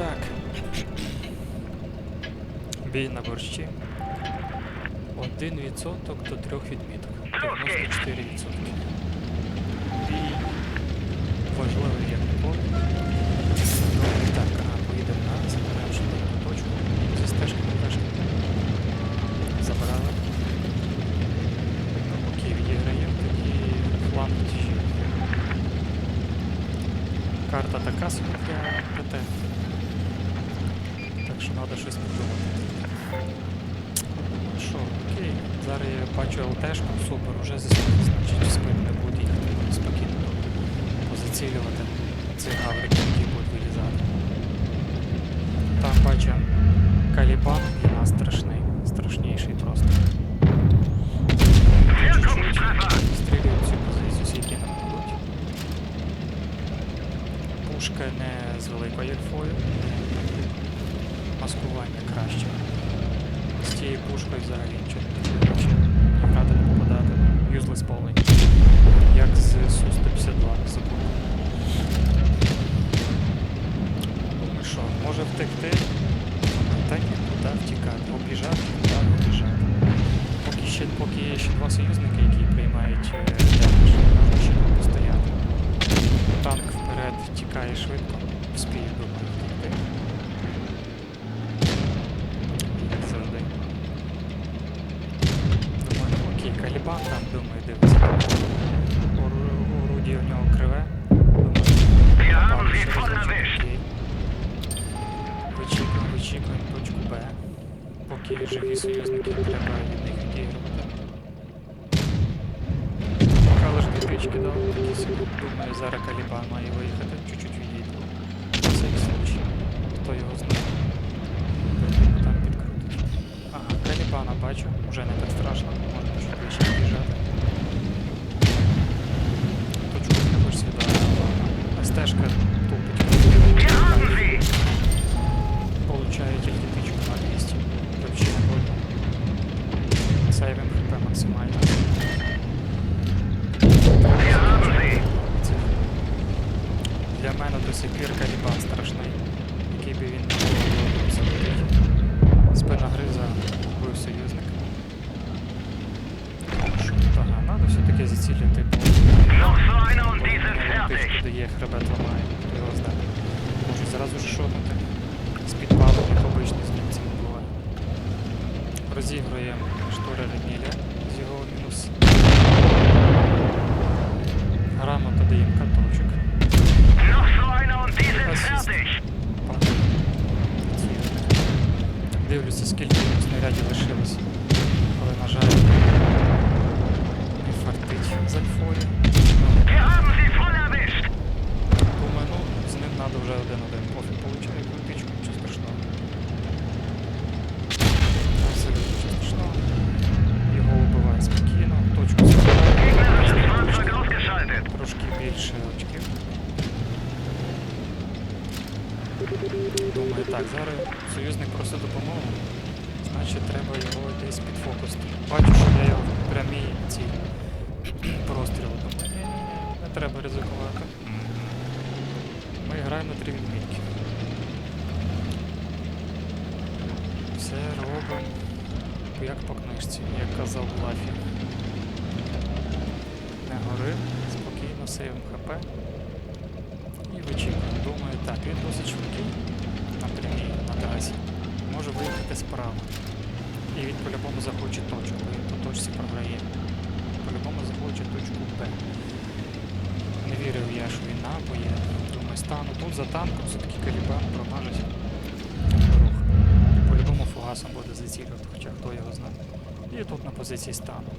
Так. Бій на борщі. 1% до 3 відміток. 94%. Бій важливий як ніколи. Так, а поїдемо на, заберемо ще одну точку. Зі стежки на. Забрали. Ну, окей, відіграємо тоді фланг. Карта така собі для ПТ. Що треба щось придумати. Ну що, окей. Зараз я бачу ЛТшку, супер, уже засвітить, значить спин не буде їхати, спокійно позацілювати цих гавриків, які будуть вилізати. Там бачу Калібан, і нас страшний, страшніший просто. Стрілюють цю позицію, які нам дадуть. Пушка не з великою альфою. Маскування краще. З тією пушкою взагалі нічого не буде. Взагалі ні грати не попадати. Юзлес повний. Як з Су-152 секунд. Думаю, що, може втекти? Та ні, куди втікати? Обіжати, куди обіжати. Поки ще, поки є ще два союзники, які приймають е, демедж, можна ще тут постояти. Танк вперед тікає швидко, вспіє, думаю, Вичікуємо точку Б. Поки живі союзники, треба від них відігрувати. Поки ж копійки дав, такі собі. Думаю, зараз Калібан має виїхати, чуть-чуть. На всякий случай. Хто його знає. Там підкрутить. Ага, Калібана бачу, вже не так страшно, можна чуть ближче під'їжджати. Для мене до сих пір Калібан страшний. Який би він не був, все. Спина гриза вбив союзник. Що тут? Ага, все-таки зацілити по Тичку дає, хребет ламає, його знає. Може зразу ж шотнути. З підпалом, як обично з німцями буває. Розігруємо штурер Еміля з його мінус. Грамота даємо каточок. Дивлюся, скільки снарядів лишилось. Але, на жаль, не фартить з альфою. Думаю, ну, з ним треба вже один-один. Пофіг получає яку тичку, нічого страшного. Абсолютно нічого страшного. Його вбиває спокійно, точку забирає. Трошки більше очків. Думаю, так, зараз союзник просить допомогу. Значить треба його десь під фокус. Бачу, що я його в прямій ці простріли. Ні-ні-ні, не треба ризикувати. Ми граємо на три відмітки. Все робимо як по книжці, як казав Лафі. Не гори, спокійно сейвим ХП. І вичікуємо. Думаю, так, він досить швидкий на прямій на трасі. Може виїхати справа. І він по-любому захоче точку, він по точці програє. По-любому захоче точку Б. Не вірив я, що він на поїде. Думаю, стану тут за танком, все-таки Калібан промажить. По-любому фугасом буде зацілювати, хоча хто його знає. І тут на позиції стану.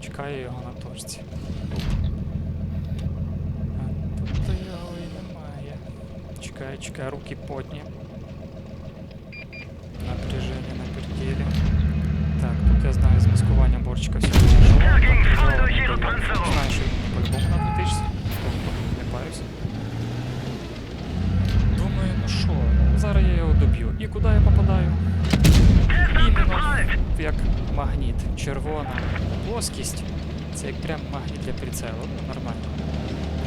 Чекаю його на точці. Чекаю, чекаю, руки потні. Напряження. Так, тут я знаю з маскуванням борчика все вийшло. Знаю, що він по-любому на витичці. Не парюся. Думаю, ну що, зараз я його доб'ю. І куди я попадаю? Іменно як магніт. Червона плоскість. Це як прям магніт для прицелу. Ну, нормально.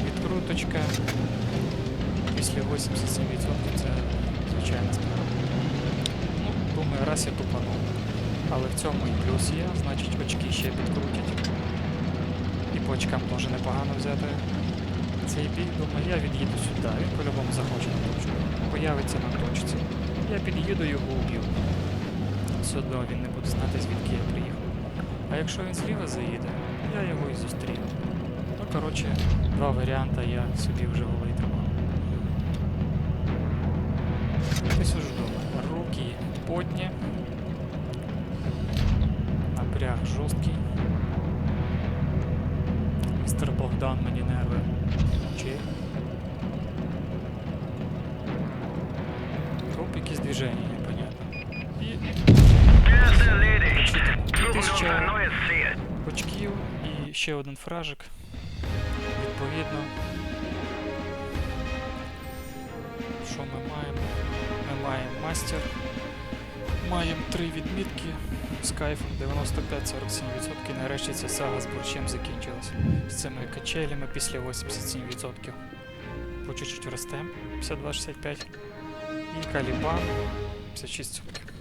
Від Підкруточка. Після 87% це звичайна справа. Раз я тупанув. Але в цьому і плюс є, значить очки ще підкрутять. І по очкам теж непогано взяти цей бій. Думаю, я від'їду сюди, він по-любому захоче на точку. Появиться на точці. Я під'їду його уб'ю. Все одно він не буде знати, звідки я приїхав. А якщо він зліва заїде, я його і зустріну. Ну, коротше, два варіанти я собі вже голий тримав. Ти сижу дома. Руки потні. Напряг жорсткий. Містер Богдан мені нерви. Чи? Оп, якісь движення, непонятно. І. 2000 очків і ще один фражик. Відповідно. Що ми маємо? Ми маємо мастер. Маємо три відмітки з кайфом 95-47%. І нарешті ця сага з борщем закінчилась. З цими качелями після 87%. По чуть-чуть ростем 52-65. І калібан 56%.